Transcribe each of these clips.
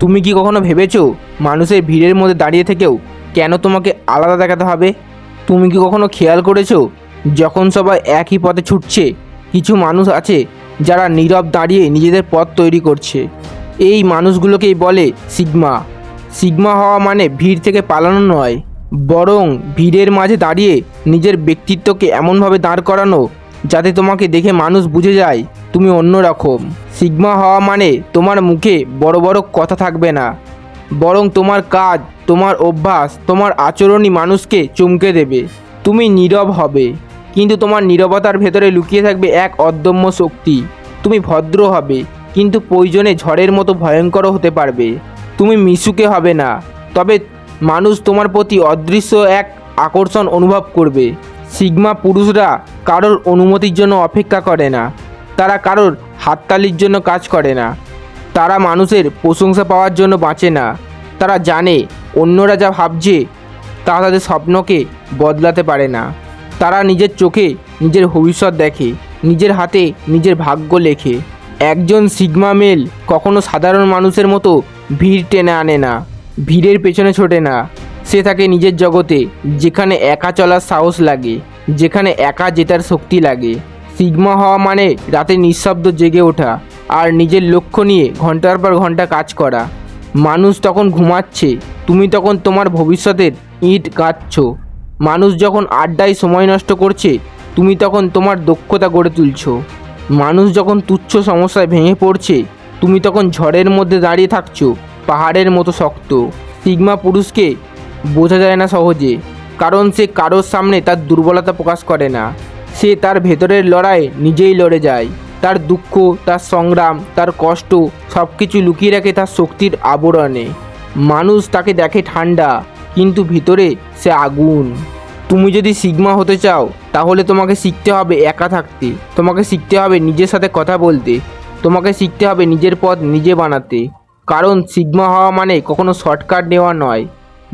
তুমি কি কখনো ভেবেছো মানুষের ভিড়ের মধ্যে দাঁড়িয়ে থেকেও কেন তোমাকে আলাদা দেখাতে হবে? তুমি কি কখনো খেয়াল করেছ যখন সবাই একই পথে ছুটছে, কিছু মানুষ আছে যারা নীরব দাঁড়িয়ে নিজেদের পথ তৈরি করছে? এই মানুষগুলোকেই বলে সিগমা। সিগমা হওয়া মানে ভিড় থেকে পালানো নয়, বরং ভিড়ের মাঝে দাঁড়িয়ে নিজের ব্যক্তিত্বকে এমনভাবে দাঁড় করানো যাতে তোমাকে দেখে মানুষ বুঝে যায়, তুমি অন্যরকম। সিগমা হওয়া মানে তোমার মুখে বড় বড় কথা থাকবে না। বরং তোমার কাজ, তোমার অভ্যাস, তোমার আচরণই মানুষকে চমকে দেবে। তুমি নীরব হবে। কিন্তু তোমার নীরবতার ভেতরে লুকিয়ে থাকবে এক অদম্য শক্তি। তুমি ভদ্র হবে, কিন্তু প্রয়োজনে ঝড়ের মতো ভয়ঙ্কর হতে পারবে। তুমি মিশুকে হবে না, তবে মানুষ তোমার প্রতি অদৃশ্য এক আকর্ষণ অনুভব করবে। সিগমা পুরুষরা কারোর অনুমতির জন্য অপেক্ষা করে না। তারা কারোর হাততালির জন্য কাজ করে না। তারা মানুষের প্রশংসা পাওয়ার জন্য বাঁচে না। তারা জানে, অন্যরা যা ভাবছে, তা তাদের স্বপ্নকে বদলাতে পারে না। তারা নিজের চোখে নিজের ভবিষ্যৎ দেখে, নিজের হাতে নিজের ভাগ্য লেখে। একজন সিগমা মেল কখনো সাধারণ মানুষের মতো ভিড় টেনে আনে না, ভিড়ের পেছনে ছোটে না। সে থাকে নিজের জগতে, যেখানে একা চলার সাহস লাগে। যেখানে একা জেতার শক্তি লাগে। সিগমা হওয়া মানে রাতে নিঃশব্দ জেগে ওঠা আর নিজের লক্ষ্য নিয়ে ঘণ্টার পর ঘণ্টা কাজ করা। মানুষ তখন ঘুমাচ্ছে, তুমি তখন তোমার ভবিষ্যতের ইট গাচ্ছ মানুষ যখন আড্ডায় সময় নষ্ট করছে, তুমি তখন তোমার দক্ষতা গড়ে তুলছ। মানুষ যখন তুচ্ছ সমস্যায় ভেঙে পড়ছে, তুমি তখন ঝড়ের মধ্যে দাঁড়িয়ে থাকছো, পাহাড়ের মতো শক্ত। সিগমা পুরুষকে বোঝা যায় না সহজে। কারণ সে কারোর সামনে তার দুর্বলতা প্রকাশ করে না। সে তার ভেতরের লড়াই নিজেই লড়ে যায়। তার দুঃখ, তার সংগ্রাম, তার কষ্ট সব কিছু লুকিয়ে রাখে তার শক্তির আবরণে। মানুষ তাকে দেখে ঠান্ডা, কিন্তু ভিতরে সে আগুন। তুমি যদি সিগমা হতে চাও, তাহলে তোমাকে শিখতে হবে একা থাকতে। তোমাকে শিখতে হবে নিজের সাথে কথা বলতে। তোমাকে শিখতে হবে নিজের পথ নিজে বানাতে। কারণ সিগমা হওয়া মানে কখনো শর্টকাট নেওয়া নয়,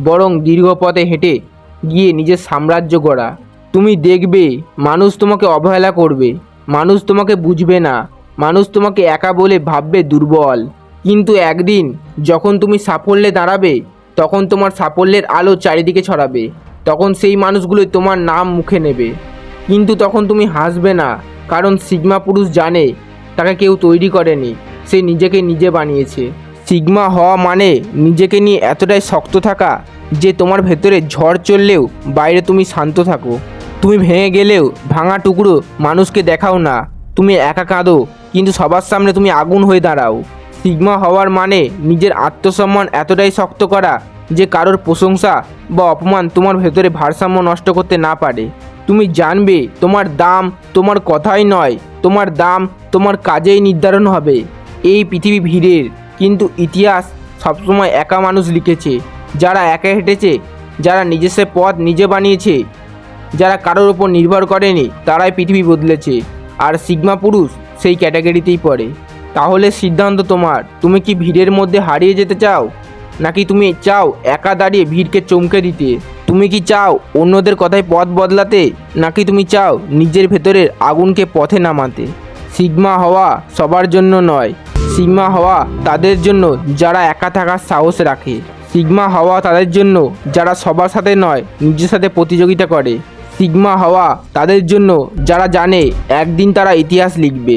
বরং দীর্ঘ পথে হেঁটে গিয়ে নিজের সাম্রাজ্য গড়া। তুমি দেখবে, মানুষ তোমাকে অবহেলা করবে, মানুষ তোমাকে বুঝবে না, মানুষ তোমাকে একা বলে ভাববে দুর্বল। কিন্তু একদিন, যখন তুমি সাফল্যে দাঁড়াবে, তখন তোমার সাফল্যের আলো চারিদিকে ছড়াবে, তখন সেই মানুষগুলোই তোমার নাম মুখে নেবে। কিন্তু তখন তুমি হাসবে না, কারণ সিগমা পুরুষ জানে, তাকে কেউ তৈরি করেনি, সে নিজেকে নিজে বানিয়েছে। সিগমা হওয়া মানে নিজেকে নিয়ে এতটাই শক্ত থাকা যে তোমার ভেতরে ঝড় চললেও বাইরে তুমি শান্ত থাকো। তুমি ভেঙে গেলেও ভাঙা টুকরো মানুষকে দেখাও না। তুমি একা কাঁদো, কিন্তু সবার সামনে তুমি আগুন হয়ে দাঁড়াও। সিগমা হওয়ার মানে নিজের আত্মসম্মান এতটাই শক্ত করা যে কারোর প্রশংসা বা অপমান তোমার ভেতরে ভারসাম্য নষ্ট করতে না পারে। তুমি জানবে তোমার দাম তোমার কথাই নয়, তোমার দাম তোমার কাজেই নির্ধারণ হবে। এই পৃথিবী ভিড়ের, কিন্তু ইতিহাস সবসময় একা মানুষ লিখেছে। যারা একা হেঁটেছে, যারা নিজস্ব পথ নিজে বানিয়েছে, যারা কারোর ওপর নির্ভর করেনি, তারাই পৃথিবী বদলেছে। আর সিগমা পুরুষ সেই ক্যাটাগরিতেই পড়ে। তাহলে সিদ্ধান্ত তোমার। তুমি কি ভিড়ের মধ্যে হারিয়ে যেতে চাও? নাকি তুমি চাও একা দাঁড়িয়ে ভিড়কে চমকে দিতে? তুমি কি চাও অন্যদের কথায় পথ বদলাতে? নাকি তুমি চাও নিজের ভেতরের আগুনকে পথে নামাতে? সিগমা হওয়া সবার জন্য নয়। সিগমা হওয়া তাদের জন্য যারা একা থাকার সাহস রাখে। সিগমা হাওয়া তাদের জন্য, যারা সবার সাথে নয়, নিজের সাথে প্রতিযোগিতা করে। সিগমা হাওয়া তাদের জন্য, যারা জানে, একদিন তারা ইতিহাস লিখবে।